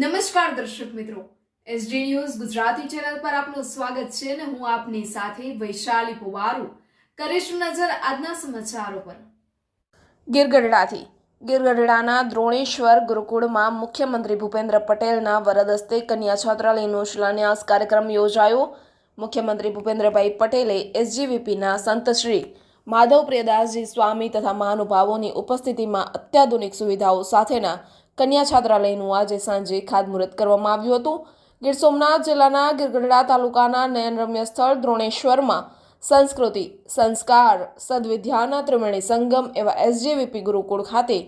નમસ્કાર દર્શક મિત્રો. એસડી ન્યૂઝ ગુજરાતી ચેનલ પર આપનું સ્વાગત છે અને હું આપની સાથે વૈશાલી પુવારુ. કરીશું નજર આજના સમાચારો પર. ગીરગઢડાથી. ગીરગઢડાના દ્રોણેશ્વર ગુરુકુળમાં મુખ્યમંત્રી ભૂપેન્દ્ર પટેલના વરદ હસ્તે કન્યા છાત્રાલયનો શિલાન્યાસ કાર્યક્રમ યોજાયો. મુખ્યમંત્રી ભૂપેન્દ્રભાઈ પટેલે એસજીવીપીના સંતશ્રી માધવ પ્રિયદાસજી સ્વામી તથા મહાનુભાવોની ઉપસ્થિતિમાં અત્યાધુનિક સુવિધાઓ સાથેના કન્યા છાત્રાલયનું આજે સાંજે ખાતમુહૂર્ત કરવામાં આવ્યું હતું. ગીર સોમનાથ જિલ્લાના ગીરગઢડા તાલુકાના નયનરમ્ય સ્થળ દ્રોણેશ્વરમાં સંસ્કૃતિ, સંસ્કાર, સદવિદ્યાના, ત્રિવેણી સંગમ એવા એસજેવીપી ગુરુકુળ ખાતે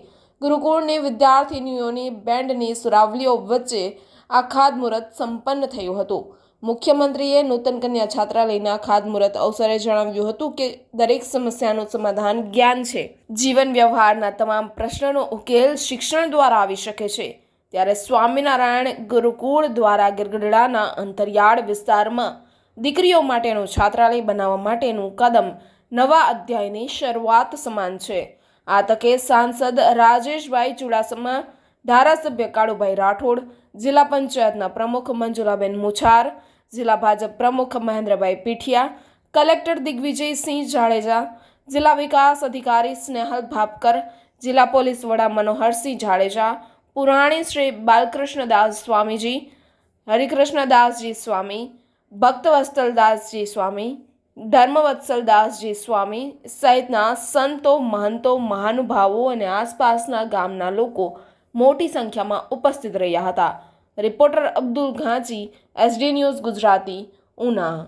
ગુરુકુળની વિદ્યાર્થિનીઓની બેન્ડની સુરાવલીઓ વચ્ચે આ ખાતમુહૂર્ત સંપન્ન થયું હતું. મુખ્યમંત્રીએ નૂતન કન્યા છાત્રાલયના ખાતમુહૂર્ત અવસરે જણાવ્યું હતું કે દરેક સમસ્યાનું સમાધાન જ્ઞાન છે. જીવન વ્યવહારના તમામ પ્રશ્નનો ઉકેલ શિક્ષણ દ્વારા આવી શકે છે. ત્યારે સ્વામિનારાયણ ગુરુકુળ દ્વારા ગિરગઢડાના અંતરિયાળ વિસ્તારમાં દીકરીઓ માટેનું છાત્રાલય બનાવવા માટેનું કદમ નવા અધ્યાયની શરૂઆત સમાન છે. આ તકે સાંસદ રાજેશભાઈ ચુડાસમા, ધારાસભ્ય કાળુભાઈ રાઠોડ, જિલ્લા પંચાયતના પ્રમુખ મંજુલાબેન મુછાર જિલ્લા ભાજપ પ્રમુખ મહેન્દ્રભાઈ પીઠિયા, કલેક્ટર દિગ્વિજયસિંહ જાડેજા, જિલ્લા વિકાસ અધિકારી સ્નેહલ ભાપકર, જિલ્લા પોલીસ વડા મનોહરસિંહ જાડેજા, પુરાણી શ્રી બાલકૃષ્ણદાસ સ્વામીજી, હરિકૃષ્ણદાસજી સ્વામી ભક્તવત્સલદાસજી સ્વામી, ધર્મવત્સલદાસજી સ્વામી સહિતના સંતો, મહંતો, મહાનુભાવો અને આસપાસના ગામના લોકો મોટી સંખ્યામાં ઉપસ્થિત રહ્યા હતા. Reporter Abdul Ghanchi SD news Gujarati Una.